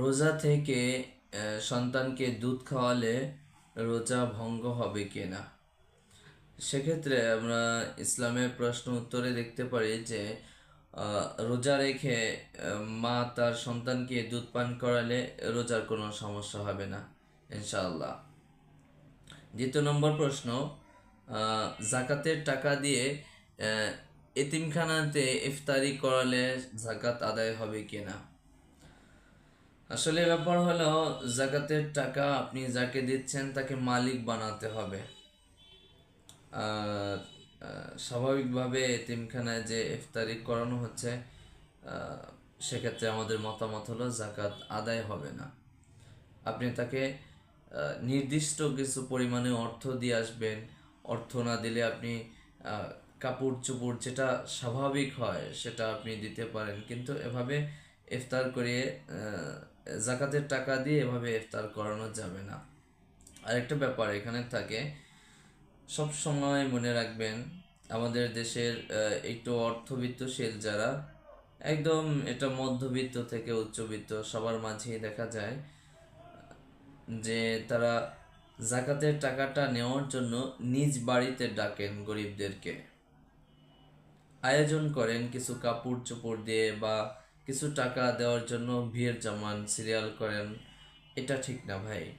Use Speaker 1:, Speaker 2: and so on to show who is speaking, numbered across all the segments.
Speaker 1: রোজা থেকে সন্তানকে দুধ খাওয়ালে রোজা ভঙ্গ হবে কিনা? সেক্ষেত্রে আমরা ইসলামের প্রশ্ন উত্তরে দেখতে পারি যে রোজা রেখে মা তার সন্তানকে দুধ পান করালে রোজার কোনো সমস্যা হবে না, ইনশাআল্লাহ। দ্বিতীয় নম্বর প্রশ্ন জাকাতের টাকা দিয়ে এতিমখানাতে ইফতারি করালে জাকাত আদায় হবে কিনা? আসলে ব্যাপার হলো জাকাতের টাকা আপনি যাকে দিচ্ছেন তাকে মালিক বানাতে হবে। স্বাভাবিকভাবে এতিমখানায় যে ইফতারি করানো হচ্ছে সেক্ষেত্রে আমাদের মতামত হলো জাকাত আদায় হবে না। আপনি তাকে নির্দিষ্ট কিছু পরিমাণে অর্থ দিয়ে আসবেন। অর্থ না দিলে আপনি কাপড় চোপড় যেটা স্বাভাবিক হয় সেটা আপনি দিতে পারেন। কিন্তু এভাবে ইফতার করে আহ, জাকাতের টাকা দিয়ে এভাবে ইফতার করানো যাবে না। আরেকটা ব্যাপার এখানে থাকে, সব সময় মনে রাখবেন, আমাদের দেশের একটু অর্থবিত্তশীল যারা, একদম এটা মধ্যবিত্ত থেকে উচ্চবিত্ত, সবার মাঝেই দেখা যায় যে তারা জাকাতের টাকাটা নেওয়ার জন্য নিজ বাড়িতে ডাকেন গরিবদেরকে। আয়োজন করেন কিছু কাপড় চোপড় দিয়ে বা কিছু টাকা দেওয়ার জন্য ভিড় জমান সিরিয়াল করেন। এটা ঠিক না ভাই।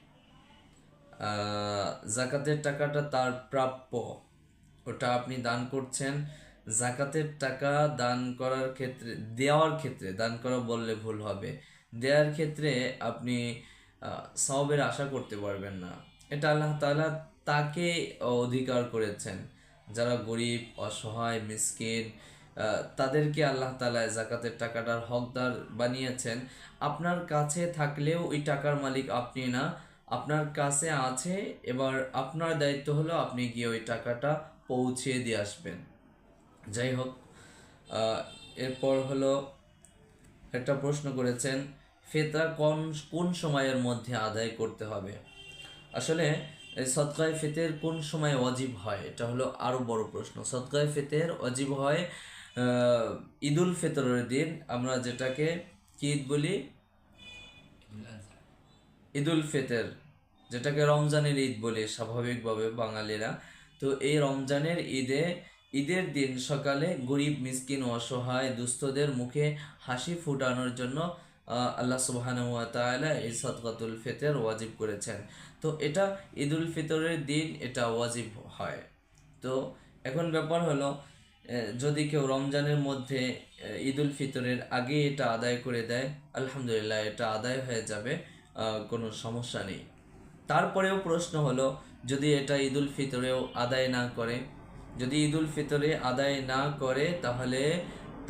Speaker 1: জাকাতের টাকাটা তার প্রাপ্য। ওটা আপনি দান করছেন। জাকাতের টাকা দান করার ক্ষেত্রে, দেওয়ার ক্ষেত্রে, দান করা বললে ভুল হবে। দেওয়ার ক্ষেত্রে আপনি সওয়াবের আশা করতে পারবেন না। এটা আল্লাহ তাআলা তাকে অধিকার করেছেন। যারা গরিব, অসহায়, মিসকিন তাদেরকে আল্লাহ তাআলা জাকাতের টাকাটার হকদার বানিয়েছেন। আপনার কাছে থাকলেও ওই টাকার মালিক আপনি না। আপনার কাছে আছে, এবার আপনার দায়িত্ব হলো আপনি গিয়ে ওই টাকাটা পৌঁছে দিয়ে আসবেন। যাই হোক এরপর হলো একটা প্রশ্ন করেছেন, ফেতরা কোন কোন সময়ের মধ্যে আদায় করতে হবে? আসলে এই সদকায় ফেতের কোন সময় অজীব হয়? এটা হলো আরও বড় প্রশ্ন। সদকায় ফেতের অজীব হয় ঈদুল ফিতরের দিন আমরা যেটাকে কি ঈদ বলি? ঈদুল ফিতর, যেটাকে রমজানের ঈদ বলে স্বাভাবিকভাবে বাঙালিরা। তো এই রমজানের ঈদে, ঈদের দিন সকালে গরিব, মিসকিন অসহায় দুস্থদের মুখে হাসি ফুটানোর জন্য আল্লাহ তাআলা এই সদকাতুল ফিতর ওয়াজিব করেছেন। তো এটা ঈদুল ফিতরের দিন, এটা ওয়াজিব হয়। তো এখন ব্যাপার হলো যদি কেউ রমজানের মধ্যে ঈদুল ফিতরের আগে এটা আদায় করে দেয়, আলহামদুলিল্লাহ এটা আদায় হয়ে যাবে কোনো সমস্যা নেই। তারপরেও প্রশ্ন হলো, যদি এটা ঈদুল ফিতরেও আদায় না করে, যদি ঈদুল ফিতরে আদায় না করে, তাহলে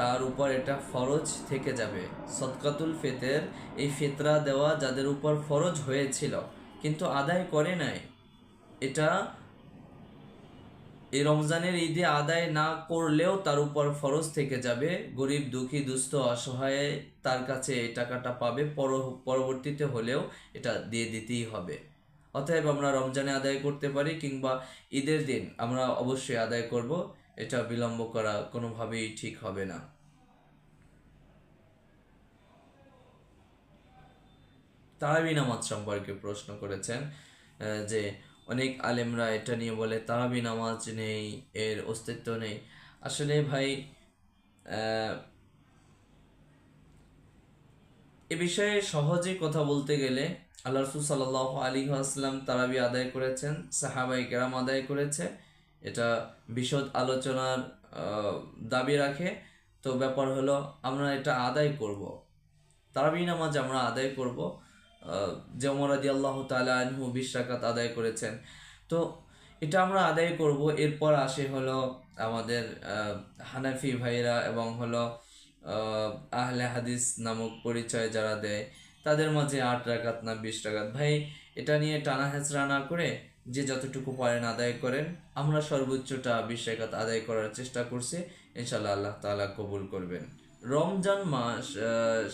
Speaker 1: তার উপর এটা ফরজ থেকে যাবে। সৎকাতুল ফিতর, এই ফিতরা দেওয়া যাদের উপর ফরজ হয়েছিল, কিন্তু আদায় করে নাই, এটা এই রমজানের ঈদে আদায় না করলেও তার উপর ফরজ থেকে যাবে। গরিব, দুঃখী, দুস্থ, অসহায় তার কাছে এই টাকাটা পাবে। পর- পরবর্তীতে হলেও এটা দিয়ে দিতেই হবে। অতএব আমরা রমজানে আদায় করতে পারি কিংবা ঈদের দিন আমরা অবশ্যই আদায় করব। এটা বিলম্ব করা কোনোভাবেই ঠিক হবে না। তারাবি নামাজ সম্পর্কে প্রশ্ন করেছেন যে অনেক আলেমরা এটা নিয়ে বলে তারাবি নামাজ নেই, এর অস্তিত্ব নেই। আসলে ভাই এ বিষয়ে সহজে কথা বলতে গেলে আল্লাহ রসুল আলী আসলাম তারাবি আদায় করেছেন সাহাবাই কেরাম আদায় করেছে। এটা বিশদ আলোচনার দাবি রাখে। তো ব্যাপার হলো, আমরা এটা আদায় করব। তারাবি নামাজ আমরা আদায় করব। যে ওমরাদি আল্লাহ তালা আনহু বিশ রাকাত আদায় করেছেন। তো এটা আমরা আদায় করব। এরপর আসে হলো আমাদের হানাফি ভাইরা এবং হলো আহলে হাদিস নামক পরিচয় যারা দেয়, তাদের মাঝে আট রাকাত না বিশ রাকাত। ভাই, এটা নিয়ে টানা হেঁচড়া না করে যে যতটুকু পারেন আদায় করেন। আমরা সর্বোচ্চটা বিশ রাকাত আদায় করার চেষ্টা করছি। ইনশাল্লাহ আল্লাহ তাআলা কবুল করবেন। রমজান মাস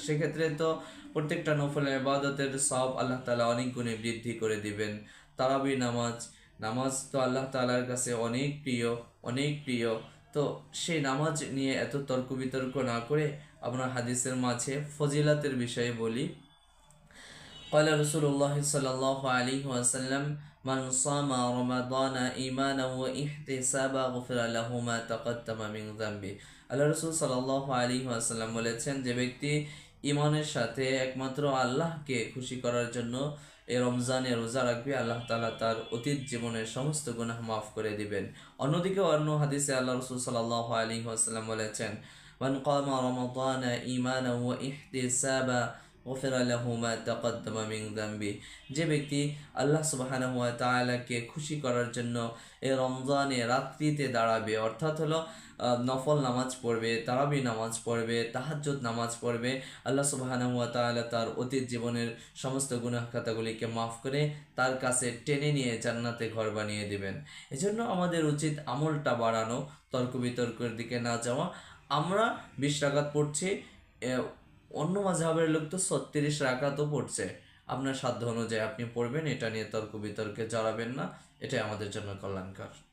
Speaker 1: সেক্ষেত্রে তো প্রত্যেকটা নফল ইবাদতের সব আল্লাহ তাআলা অনেক গুণে বৃদ্ধি করে দিবেন তারাবি নামাজ নামাজ তো আল্লাহ তাআলার কাছে অনেক প্রিয় অনেক প্রিয় তো সেই নামাজ নিয়ে এত তর্ক বিতর্ক না করে আমরা হাদিসের মাঝে ফজিলাতের বিষয়ে বলি قال رسول الله صلى الله عليه وسلم من صام رمضان إيمانا واحتسابا غفر له ما تقدم من ذنبه আল্লাহ রসুল সাল্লাহ আলী আসাল্লাম বলেছেন যে ব্যক্তি ইমানের সাথে একমাত্র আল্লাহকে খুশি করার জন্য এ রমজানে রোজা রাখবে, আল্লাহ তালা তার অতীত জীবনের সমস্ত গুণাহ মাফ করে দিবেন। অন্যদিকে অন্য হাদিসে আল্লাহ রসুল সাল্লাহ আলী আসসালাম বলেছেন, মান কামা রমাদানা ইমানা ইহতিসাবা ওফের যে ব্যক্তি আল্লাহ সুবাহ তালাকে খুশি করার জন্য এ রমজানে রাত্রিতে দাঁড়াবে, অর্থাৎ হলো নফল নামাজ পড়বে, তারাবি নামাজ পড়বে, তাহাজ্জুদ নামাজ পড়বে, আল্লাহ সুবাহ তার অতীত জীবনের সমস্ত গুনাহ খাতাগুলিকে মাফ করে তার কাছে টেনে নিয়ে জান্নাতে ঘর বানিয়ে দিবেন। এজন্য আমাদের উচিত আমলটা বাড়ানো, তর্ক বিতর্কের দিকে না যাওয়া। আমরা বিশ পড়ছি অন্য মাঝহাবের লোক তো ছত্রিশ রাকাতও পড়ছে। আপনার সাধ্য অনুযায়ী আপনি পড়বেন, এটা নিয়ে তর্ক বিতর্কে জড়াবেন না, এটাই আমাদের জন্য কল্যাণকর।